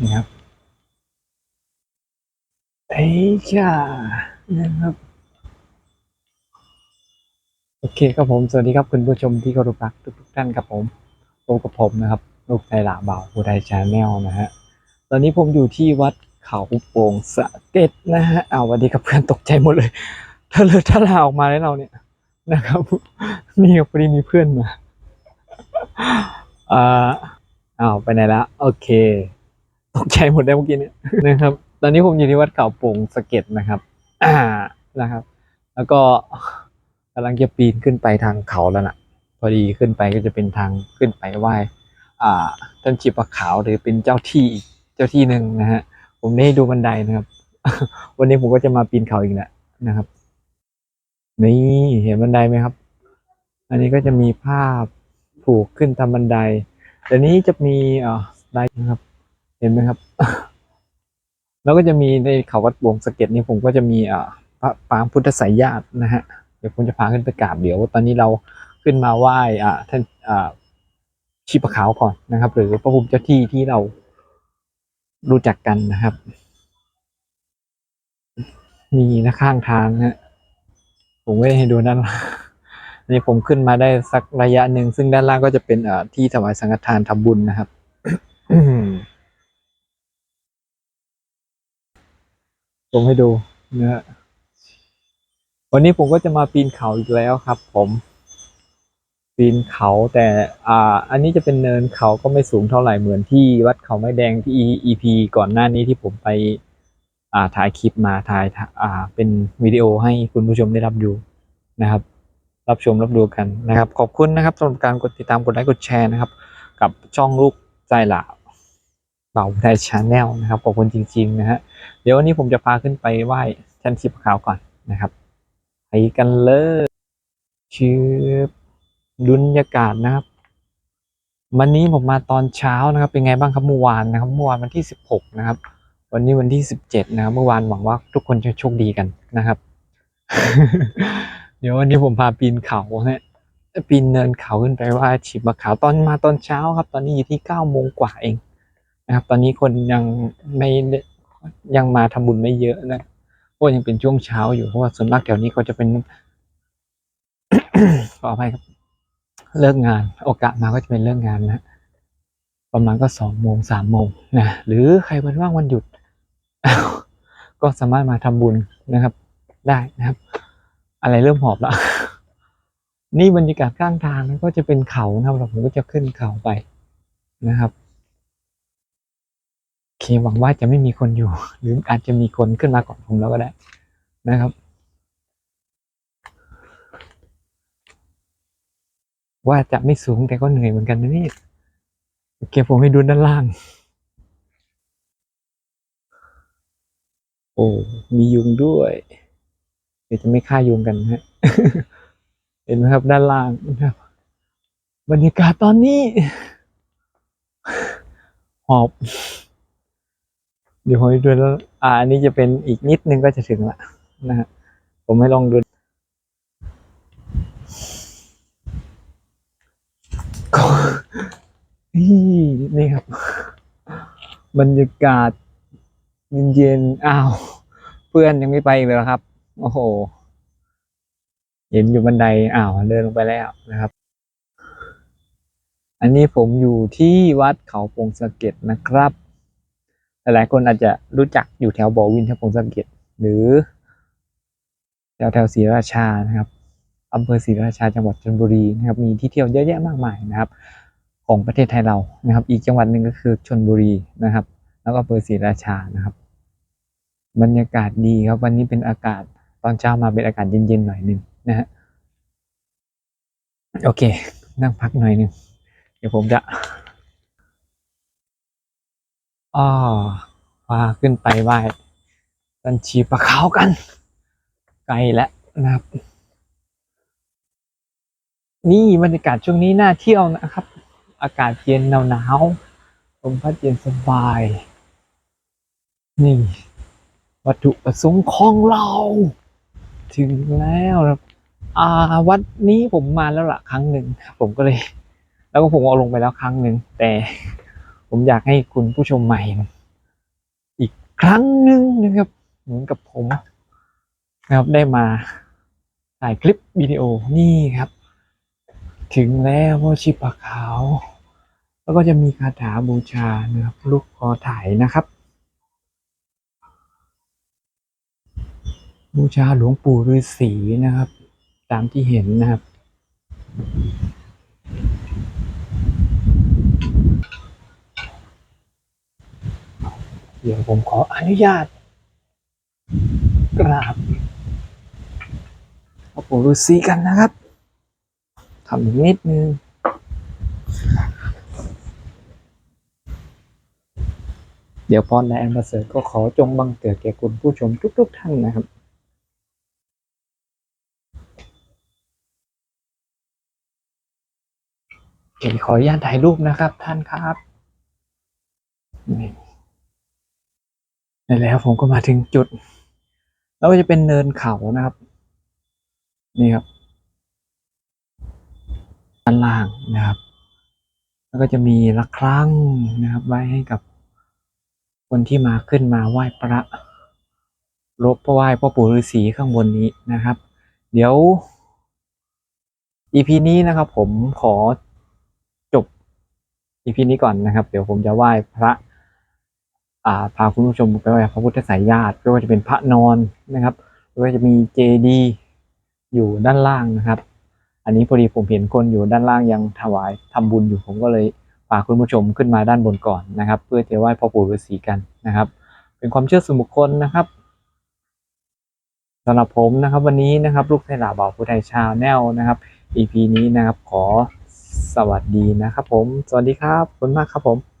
นี่ครับเอ้ยจ้านะครับ โอเคครับผม สวัสดีครับคุณผู้ชมที่เคารพรักทุกทุกๆท่านครับผมพบกับผมนะครับ ลูกไทหลาบ่าวผู้ไทยชาแนลนะฮะ ตอนนี้ผมอยู่ที่วัดเขาโป่งสะเก็ดนะฮะเอาวสวัสดีครับเพื่อนตกใจหมดเลยถ้าเลยถ้าลาออกมาแล้วเราเนี่ยนะครับ นี่พอดีมีเพื่อนมาอ่าอ้าวไปไหนละโอเค ตกใจหมดได้เมื่อกี้เนี่ยนะครับ ตอนนี้ผมอยู่ที่วัดเขาโป่งสะเก็ดนะครับอ่านะครับ แล้วก็กำลังจะปีนขึ้นไปทางเขาแล้วนะพอดีขึ้นไปก็จะเป็นทางขึ้นไปไหว้อ่าท่านชีปะขาวหรือเป็นเจ้าที่อีกเจ้าที่หนึ่งนะฮะผมได้ดูบันไดนะครับ วันนี้ผมก็จะมาปีนเขาอีกแล้วนะครับ นี่เห็นบันไดไหมครับ อันนี้ก็จะมีภาพผูกขึ้นตามบันไดเดี๋ยวนี้จะมีอ่อไดนะครับ เห็นไหมครับ แล้วก็จะมีในเขาวัดบวงสะเก็ดนี่ผมก็จะมีอ่อพระปางพุทธไสยญาตินะฮะเดี๋ยวผมจะพาขึ้นไปกราบเดี๋ยว ตอนนี้เราขึ้นมาไหว้อ่าท่านอ่าชีพขาวก่อนนะครับ หรือพระภูมิเจ้าที่ที่เรารู้จักกันนะครับ มีนะข้างทางนะผมไม่ให้ดูด้านล่างนี่ผมขึ้นมาได้สักระยะหนึ่งซึ่งด้านล่างก็จะเป็นอ่อที่ถวายสังฆทานทำบุญนะครับ ผมให้ดูนะฮะวันนี้ผมก็จะมาปีนเขาอีกแล้วครับ ผม ปีนเขาแต่อ่า อันนี้จะเป็นเนินเขาก็ไม่สูงเท่าไหร่เหมือนที่วัดเขาไม้แดงที่ EP ก่อนหน้านี้ที่ผมไป อ่าถ่ายคลิปมาถ่ายอ่า เป็นวิดีโอให้คุณผู้ชมได้รับดูนะครับ รับชมรับดูกันนะครับ ขอบคุณนะครับสำหรับการกดติดตามกดไลค์กดแชร์นะครับ กับช่องลูกใจหล่า เป่าไทยชาแนลนะครับขอบคุณจริง ๆ นะฮะเดี๋ยววันนี้ผมจะพาขึ้นไปไหว้ชั้นชิปขาวก่อนนะครับไปกันเลยชื่อดุนยากาศนะครับ วันนี้ผมมาตอนเช้านะครับ เป็นไงบ้างครับเมื่อวานนะครับเมื่อวานวันที่สิบหกนะครับ วันนี้วันที่สิบเจ็ดนะครับเมื่อวานหวังว่าทุกคนจะโชคดีกันนะครับ เดี๋ยววันนี้ผมพาปีนเขาฮะปีนเนินเขาขึ้นไปไหว่าชิบะขาวตอนมาตอนเช้าครับ ตอนนี้อยู่ที่เก้าโมงกว่าเอง นะครับ ตอนนี้คนยังไม่ยังมาทำบุญไม่เยอะนะเพราะยังเป็นช่วงเช้าอยู่เพราะว่าส่วนมากแถวนี้ก็จะเป็นขออภัยครับ เลิกงาน โอกาสมาก็จะเป็นเลิกงานนะประมาณก็สองโมงสามโมงนะหรือใครวันว่างวันหยุด ก็สามารถมาทำบุญนะครับ ได้นะครับ อะไรเริ่มหอบแล้วนี่บรรยากาศข้างทางนะก็จะเป็นเขานะครับแล้วผมก็จะขึ้นเขาไปนะครับ หวังว่าจะไม่มีคนอยู่ หรืออาจจะมีคนขึ้นมาก่อนผมแล้วก็ได้นะครับ ว่าจะไม่สูงแต่ก็เหนื่อยเหมือนกันนะนี่โอเคผมให้ดูด้านล่าง โอ้ มียุงด้วย เดี๋ยวจะไม่ฆ่ายุงกันนะฮะ เห็นไหมครับด้านล่างนะครับบรรยากาศตอนนี้ หอบ เดี๋ยวผมดูแล้วอ่าอันนี้จะเป็นอีกนิดนึงก็จะถึงละนะฮะผมให้ลองดูก็นี่ครับ บรรยากาศเย็นๆอ้าว เพื่อนยังไม่ไปอีกเลยเหรอครับ โอ้โห เห็นอยู่บันไดอ้าวเดินลงไปแล้วนะครับ อันนี้ผมอยู่ที่วัดเขาโปงสะเก็ดนะครับ หลายๆคนอาจจะรู้จักอยู่แถวบ่อวินแถวโปงสะเก็ดหรือแถวแถวศรีราชานะครับอำเภอศรีราชาจังหวัดชลบุรีนะครับมีที่เที่ยวเยอะแยะมากมายนะครับ ของประเทศไทยเรานะครับ อีกจังหวัดหนึ่งก็คือชลบุรีนะครับ แล้วก็อำเภอศรีราชานะครับ บรรยากาศดีครับ วันนี้เป็นอากาศตอนเช้ามาเป็นอากาศเย็นๆหน่อยหนึ่งนะฮะโอเค นั่งพักหน่อยหนึ่งเดี๋ยวผมจะอ้อ พาขึ้นไปไหว้ตันชีปะเขากัน ไกลแล้วนะครับ นี่บรรยากาศช่วงนี้น่าเที่ยวนะครับ อากาศเย็นหนาวๆลมพัดเย็นสบาย นี่ วัตถุประสงค์ของเรา ถึงแล้วครับอ่าวัดนี้ผมมาแล้วละครั้งหนึ่งผมก็เลย แล้วก็ผมเอาลงไปแล้วครั้งหนึ่งแต่ผมอยากให้คุณผู้ชมใหม่ ครั้งหนึ่งนะครับ เหมือนกับผมนะครับได้มาถ่ายคลิปวิดีโอนี่ครับ ถึงแล้วพ่อชิปะขาว แล้วก็จะมีคาถาบูชานะครับลูกคอถ่ายนะครับ บูชาหลวงปู่ฤาษีนะครับ ตามที่เห็นนะครับ เดี๋ยวผมขออนุญาต กราบหลวงปู่ฤาษีกันนะครับทำอีกนิดนึงเดี๋ยวพรและแอมบาเสริฐก็ขอจงบังเกิดแก่คุณผู้ชมทุก ๆ ท่านนะครับเดี๋ยวขออนุญาตถ่ายรูปนะครับท่านครับนี่ ได้แล้วผมก็มาถึงจุด แล้วก็จะเป็นเนินเขานะครับ นี่ครับด้านล่างนะครับ แล้วก็จะมีระฆังนะครับ ไว้ให้กับคนที่มาขึ้นมาไหว้พระรบไหว้พ่อปู่ฤาษีข้างบนนี้นะครับ เดี๋ยว EP นี้นะครับผมขอจบ EP นี้ก่อนนะครับ เดี๋ยวผมจะไหว้พระ พาคุณผู้ชมไปไหว้พระพุทธสายญาติไม่ว่าจะเป็นพระนอนนะครับไม่ว่าจะมีเจดีอยู่ด้านล่างนะครับ อันนี้พอดีผมเห็นคนอยู่ด้านล่างยังถวายทำบุญอยู่ผมก็เลยพาคุณผู้ชมขึ้นมาด้านบนก่อนนะครับ เพื่อจะไหว้พ่อปู่ฤาษีกันนะครับ เป็นความเชื่อส่วนบุคคลนะครับสำหรับผมนะครับวันนี้นะครับลูกไทยหลาบ่าวผู้ไทยชาแนลนะครับ EP นี้นะครับขอสวัสดีนะครับผม สวัสดีครับขอบคุณมากครับผม